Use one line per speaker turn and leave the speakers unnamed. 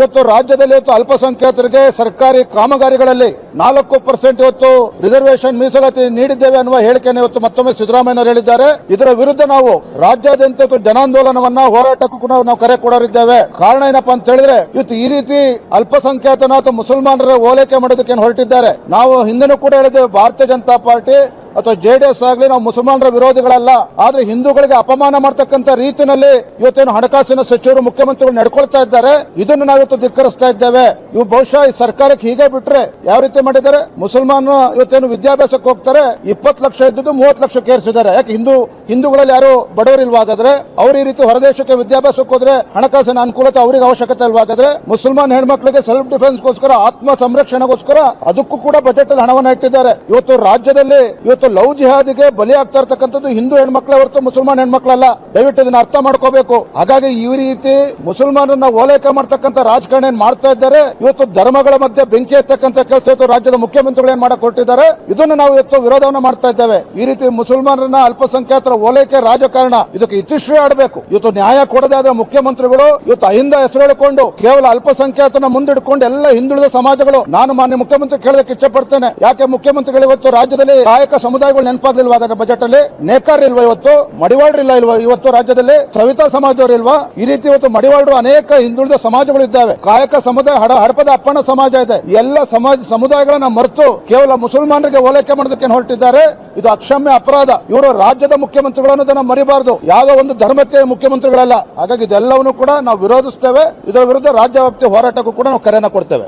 ಇವತ್ತು ರಾಜ್ಯದಲ್ಲಿ ಇವತ್ತು ಅಲ್ಪಸಂಖ್ಯಾತರಿಗೆ ಸರ್ಕಾರಿ ಕಾಮಗಾರಿಗಳಲ್ಲಿ ನಾಲ್ಕು ಪರ್ಸೆಂಟ್ ಇವತ್ತು ರಿಸರ್ವೇಶನ್ ಮೀಸಲಾತಿ ನೀಡಿದ್ದೇವೆ ಅನ್ನುವ ಹೇಳಿಕೆಯನ್ನು ಇವತ್ತು ಮತ್ತೊಮ್ಮೆ ಸಿದ್ದರಾಮಯ್ಯ ಹೇಳಿದ್ದಾರೆ. ಇದರ ವಿರುದ್ಧ ನಾವು ರಾಜ್ಯಾದ್ಯಂತ ಇವತ್ತು ಜನಾಂದೋಲನವನ್ನ ಹೋರಾಟಕ್ಕೂ ಕೂಡ ನಾವು ಕರೆ ಕೊಡೋರಿದ್ದೇವೆ. ಕಾರಣ ಏನಪ್ಪಾ ಅಂತ ಹೇಳಿದ್ರೆ ಇವತ್ತು ಈ ರೀತಿ ಅಲ್ಪಸಂಖ್ಯಾತನ ಅಥವಾ ಮುಸಲ್ಮಾನರ ಓಲೈಕೆ ಮಾಡೋದಕ್ಕೆ ಹೊರಟಿದ್ದಾರೆ. ನಾವು ಹಿಂದೆನೂ ಕೂಡ ಹೇಳಿದ್ದೇವೆ, ಭಾರತೀಯ ಜನತಾ ಪಾರ್ಟಿ ಅಥವಾ ಜೆಡಿಎಸ್ ಆಗಲಿ ನಾವು ಮುಸಲ್ಮಾನರ ವಿರೋಧಿಗಳಲ್ಲ, ಆದ್ರೆ ಹಿಂದೂಗಳಿಗೆ ಅಪಮಾನ ಮಾಡ್ತಕ್ಕಂಥ ರೀತಿಯಲ್ಲಿ ಇವತ್ತೇನು ಹಣಕಾಸಿನ ಸಚಿವರು, ಮುಖ್ಯಮಂತ್ರಿಗಳು ನಡ್ಕೊಳ್ತಾ ಇದ್ದಾರೆ, ಇದನ್ನು ನಾವಿವತ್ತು ಧಿಕ್ಕರಿಸ್ತಾ ಇದ್ದೇವೆ. ಇವು ಬಹುಶಃ ಈ ಸರ್ಕಾರಕ್ಕೆ ಹೀಗೆ ಬಿಟ್ರೆ ಯಾವ ರೀತಿ ಮಾಡಿದ್ದಾರೆ? ಮುಸಲ್ಮಾನ ಇವತ್ತೇನು ವಿದ್ಯಾಭ್ಯಾಸಕ್ಕೆ ಹೋಗ್ತಾರೆ, ಇಪ್ಪತ್ತು ಲಕ್ಷ ಇದ್ದದ್ದು ಮೂವತ್ತು ಲಕ್ಷ ಕೇರಿಸಿದ್ದಾರೆ ಯಾಕೆ ಹಿಂದೂ, ಹಿಂದೂಗಳಲ್ಲಿ ಯಾರು ಬಡವರಿಲ್ವಾಗಾದ್ರೆ, ಅವ್ರು ಈ ರೀತಿ ಹೊರದೇಶಕ್ಕೆ ವಿದ್ಯಾಭ್ಯಾಸಕ್ಕೆ ಹೋದ್ರೆ ಹಣಕಾಸಿನ ಅನುಕೂಲತೆ ಅವರಿಗೆ ಅವಶ್ಯಕತೆ ಇಲ್ವಾಗಾದ್ರೆ, ಮುಸಲ್ಮಾನ್ ಹೆಣ್ಮಕ್ಳಿಗೆ ಸೆಲ್ಫ್ ಡಿಫೆನ್ಸ್ಗೋಸ್ಕರ ಆತ್ಮ ಸಂರಕ್ಷಣೆಗೋಸ್ಕರ, ಅದಕ್ಕೂ ಕೂಡ ಬಜೆಟ್ ಅಲ್ಲಿ ಹಣವನ್ನು ಇಟ್ಟಿದ್ದಾರೆ. ಇವತ್ತು ರಾಜ್ಯದಲ್ಲಿ, ಇವತ್ತು ಲವ್ ಜಿಹಾದಿಗೆ ಬಲಿ ಆಗ್ತಾ ಇರ್ತಕ್ಕಂಥದ್ದು ಹಿಂದೂ ಹೆಣ್ಮಕ್ಳೇ ಹೊರತು ಮುಸಲ್ಮಾನ್ ಹೆಣ್ಮಕ್ಳಲ್ಲ. ದಯವಿಟ್ಟು ಇದನ್ನ ಅರ್ಥ ಮಾಡ್ಕೋಬೇಕು. ಹಾಗಾಗಿ ಈ ರೀತಿ ಮುಸಲ್ಮಾನರನ್ನ ಓಲೈಕೆ ಮಾಡ್ತಕ್ಕಂಥ ರಾಜಕಾರಣ ಏನ್ ಮಾಡ್ತಾ ಇದ್ದಾರೆ, ಇವತ್ತು ಧರ್ಮಗಳ ಮಧ್ಯೆ ಬೆಂಕಿ ಎತ್ತಕ್ಕಂಥ ಕೆಲಸ ಇವತ್ತು ರಾಜ್ಯದ ಮುಖ್ಯಮಂತ್ರಿಗಳು ಏನ್ ಮಾಡಕ್ ಹೊರಟಿದ್ದಾರೆ ಇದನ್ನು ನಾವು ಇವತ್ತು ವಿರೋಧವನ್ನು ಮಾಡ್ತಾ ಇದ್ದೇವೆ. ಈ ರೀತಿ ಮುಸಲ್ಮಾನರನ್ನ ಅಲ್ಪಸಂಖ್ಯಾತರ ಓಲೈಕೆ ರಾಜಕಾರಣ ಇದಕ್ಕೆ ಇತಿಶ್ರೀ ಆಡಬೇಕು. ಇವತ್ತು ನ್ಯಾಯ ಕೊಡದೆ ಆದ್ರೆ ಮುಖ್ಯಮಂತ್ರಿಗಳು ಇವತ್ತು ಅಹಿಂದ ಹೆಸರು ಹೇಳಿಕೊಂಡು ಕೇವಲ ಅಲ್ಪಸಂಖ್ಯಾತನ ಮುಂದಿಡ್ಕೊಂಡು ಎಲ್ಲ ಹಿಂದುಳಿದ ಸಮಾಜಗಳು, ನಾನು ಮಾನ್ಯ ಮುಖ್ಯಮಂತ್ರಿ ಕೇಳೋದಕ್ಕೆ ಇಚ್ಛೆ ಪಡ್ತೇನೆ. ಯಾಕೆ ಮುಖ್ಯಮಂತ್ರಿಗಳು ಇವತ್ತು ರಾಜ್ಯದಲ್ಲಿ ಕಾಯಕ ಸಮುದಾಯಗಳು ನೆನಪಾಗ್ಲಿಲ್ವಾ ಹಾಗಾದ್ರೆ ಬಜೆಟ್ ಅಲ್ಲಿ ನೇಕಾರ ಇಲ್ವಾ ಇವತ್ತು? ಮಡಿವಾಳ್ರು ಇಲ್ಲ ಇಲ್ವಾ ಇವತ್ತು ರಾಜ್ಯದಲ್ಲಿ? ಸವಿತಾ ಸಮಾಜದವರು ಇಲ್ವಾ? ಈ ರೀತಿ ಇವತ್ತು ಮಡಿವಾಳರು ಅನೇಕ ಹಿಂದುಳಿದ ಸಮಾಜಗಳು ಇದ್ದಾವೆ. ಕಾಯಕ ಸಮುದಾಯ, ಹಡ ಹಡಪದ ಅಪ್ಪಣ ಸಮಾಜ ಇದೆ. ಎಲ್ಲ ಸಮಾಜ ಸಮುದಾಯಗಳನ್ನ ಮರೆತು ಕೇವಲ ಮುಸಲ್ಮಾನರಿಗೆ ಓಲೈಕೆ ಮಾಡೋದಕ್ಕೆ ಹೊರಟಿದ್ದಾರೆ? ಇದು ಅಕ್ಷಮ್ಯ ಅಪರಾಧ. ಇವರು ರಾಜ್ಯದ ಮುಖ್ಯಮಂತ್ರಿಗಳನ್ನು ಮರಿಬಾರದು. ಯಾವುದೋ ಒಂದು ಧರ್ಮಕ್ಕೆ ಮುಖ್ಯಮಂತ್ರಿಗಳಲ್ಲ. ಹಾಗಾಗಿ ಇದೆಲ್ಲವನ್ನು ಕೂಡ ನಾವು ವಿರೋಧಿಸ್ತೇವೆ. ಇದರ ವಿರುದ್ಧ ರಾಜ್ಯ ವ್ಯಾಪ್ತಿ ಹೋರಾಟಕ್ಕೂ ಕೂಡ ನಾವು ಕರೆಯನ್ನು ಕೊಡ್ತೇವೆ.